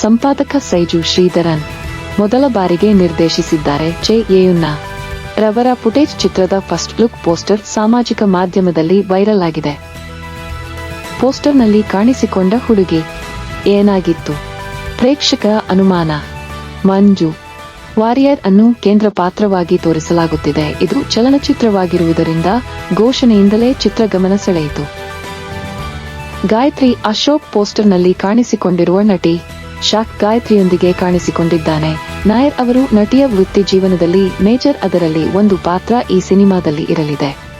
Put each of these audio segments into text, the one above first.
ಸಂಪಾದಕ ಸೈಜು ಶ್ರೀಧರನ್ ಮೊದಲ ಬಾರಿಗೆ ನಿರ್ದೇಶಿಸಿದ್ದಾರೆ ಜೆ ಎಯುನ್ನ ರವರ ಫುಟೇಜ್ ಚಿತ್ರದ ಫಸ್ಟ್ ಲುಕ್ ಪೋಸ್ಟರ್ ಸಾಮಾಜಿಕ ಮಾಧ್ಯಮದಲ್ಲಿ ವೈರಲ್ ಆಗಿದೆ. ಪೋಸ್ಟರ್ನಲ್ಲಿ ಕಾಣಿಸಿಕೊಂಡ ಹುಡುಗಿ ಏನಾಗಿತ್ತು? ಪ್ರೇಕ್ಷಕ ಅನುಮಾನ. ಮಂಜು. ವಾರಿಯರ್ ಅನ್ನು ಕೇಂದ್ರ ಪಾತ್ರವಾಗಿ ತೋರಿಸಲಾಗುತ್ತಿದೆ. ಇದು ಚಲನಚಿತ್ರವಾಗಿರುವುದರಿಂದ ಘೋಷಣೆಯಿಂದಲೇ ಚಿತ್ರ ಗಮನ ಸೆಳೆಯಿತು. ಗಾಯತ್ರಿ ಅಶೋಕ್ ಪೋಸ್ಟರ್ನಲ್ಲಿ ಕಾಣಿಸಿಕೊಂಡಿರುವ ನಟಿ ಶಾಕ್ ಗಾಯತ್ರಿಯೊಂದಿಗೆ ಕಾಣಿಸಿಕೊಂಡಿದ್ದಾನೆ. ನಾಯರ್ ಅವರು ನಟಿಯ ವೃತ್ತಿ ಜೀವನದಲ್ಲಿ ಮೇಜರ್ ಅದರಲ್ಲಿ ಒಂದು ಪಾತ್ರ ಈ ಸಿನಿಮಾದಲ್ಲಿ ಇರಲಿದೆ.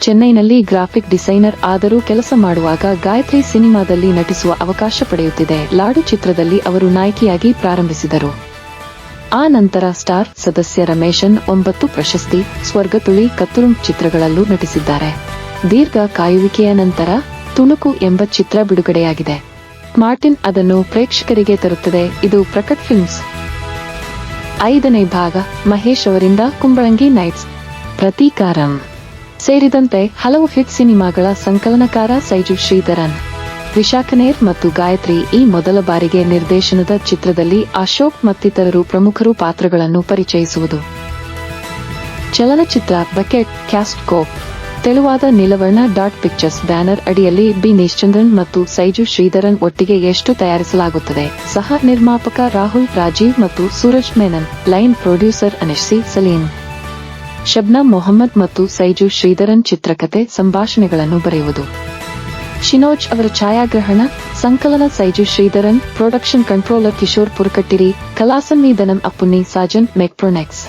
ಚೆನ್ನೈನಲ್ಲಿ ಗ್ರಾಫಿಕ್ ಡಿಸೈನರ್ ಆದರೂ ಕೆಲಸ ಮಾಡುವಾಗ ಗಾಯತ್ರಿ ಸಿನಿಮಾದಲ್ಲಿ ನಟಿಸುವ ಅವಕಾಶ ಪಡೆಯುತ್ತಿದೆ. ಲಾಡು ಚಿತ್ರದಲ್ಲಿ ಅವರು ನಾಯಕಿಯಾಗಿ ಪ್ರಾರಂಭಿಸಿದರು. ಆ ನಂತರ ಸ್ಟಾರ್ ಸದಸ್ಯ ರಮೇಶನ್ ಒಂಬತ್ತು ಪ್ರಶಸ್ತಿ ಸ್ವರ್ಗತುಳಿ ಕತ್ತುರುಂ ಚಿತ್ರಗಳಲ್ಲೂ ನಟಿಸಿದ್ದಾರೆ. ದೀರ್ಘ ಕಾಯುವಿಕೆಯ ನಂತರ ತುಣುಕು ಎಂಬ ಚಿತ್ರ ಬಿಡುಗಡೆಯಾಗಿದೆ. ಮಾರ್ಟಿನ್ ಅದನ್ನು ಪ್ರೇಕ್ಷಕರಿಗೆ ತರುತ್ತದೆ. ಇದು ಪ್ರಕಟ್ ಫಿಲ್ಮ್ಸ್. ಐದನೇ ಭಾಗ, ಮಹೇಶ್ ಅವರಿಂದ ಕುಂಬಳಂಗಿ ನೈಟ್ಸ್. ಪ್ರತೀಕಾರಂ. ಸೇರಿದಂತೆ ಹಲವು ಹಿಟ್ ಸಿನಿಮಾಗಳ ಸಂಕಲನಕಾರ ಸೈಜು ಶ್ರೀಧರನ್. ವಿಶಾಖನೇರ್ ಮತ್ತು ಗಾಯತ್ರಿ ಈ ಮೊದಲ ಬಾರಿಗೆ ನಿರ್ದೇಶನದ ಚಿತ್ರದಲ್ಲಿ ಅಶೋಕ್ ಮತ್ತಿತರರು ಪ್ರಮುಖರು ಪಾತ್ರಗಳನ್ನು ಪರಿಚಯಿಸುವುದು. ಚಲನಚಿತ್ರ ಬಕೆಟ್ ಕ್ಯಾಸ್ಟ್ ಕೋಪ್ ತೆಳುವಾದ ನಿಲವರ್ಣ ಡಾಟ್ ಪಿಕ್ಚರ್ಸ್ ಬ್ಯಾನರ್ ಅಡಿಯಲ್ಲಿ ಬಿ ನಿಶ್ಚಂದ್ರನ್ ಮತ್ತು ಸೈಜು ಶ್ರೀಧರನ್ ಒಟ್ಟಿಗೆ ಎಷ್ಟು ತಯಾರಿಸಲಾಗುತ್ತದೆ? ಸಹ ನಿರ್ಮಾಪಕ ರಾಹುಲ್, ರಾಜೀವ್ ಮತ್ತು ಸೂರಜ್ ಮೆನನ್. ಲೈನ್ ಪ್ರೊಡ್ಯೂಸರ್ ಅನಿಶ್ಸಿ ಸಲೀನ್ ಶಬ್ನಾ ಮೊಹಮ್ಮದ್ ಮತ್ತು ಸೈಜು ಶ್ರೀಧರನ್ ಚಿತ್ರಕಥೆ ಸಂಭಾಷಣೆಗಳನ್ನು ಬರೆಯುವುದು. ಶಿನೋಜ್ ಅವರ ಛಾಯಾಗ್ರಹಣ, ಸಂಕಲನ ಸೈಜು ಶ್ರೀಧರನ್, ಪ್ರೊಡಕ್ಷನ್ ಕಂಟ್ರೋಲರ್ ಕಿಶೋರ್ ಪುರಕಟ್ಟಿರಿ ಕಲಾಸನ್ನಿಧನಂ ಅಪ್ಪುನ್ನಿ ಸಾಜನ್ ಮೆಕ್ಪ್ರೊನೆಕ್ಸ್.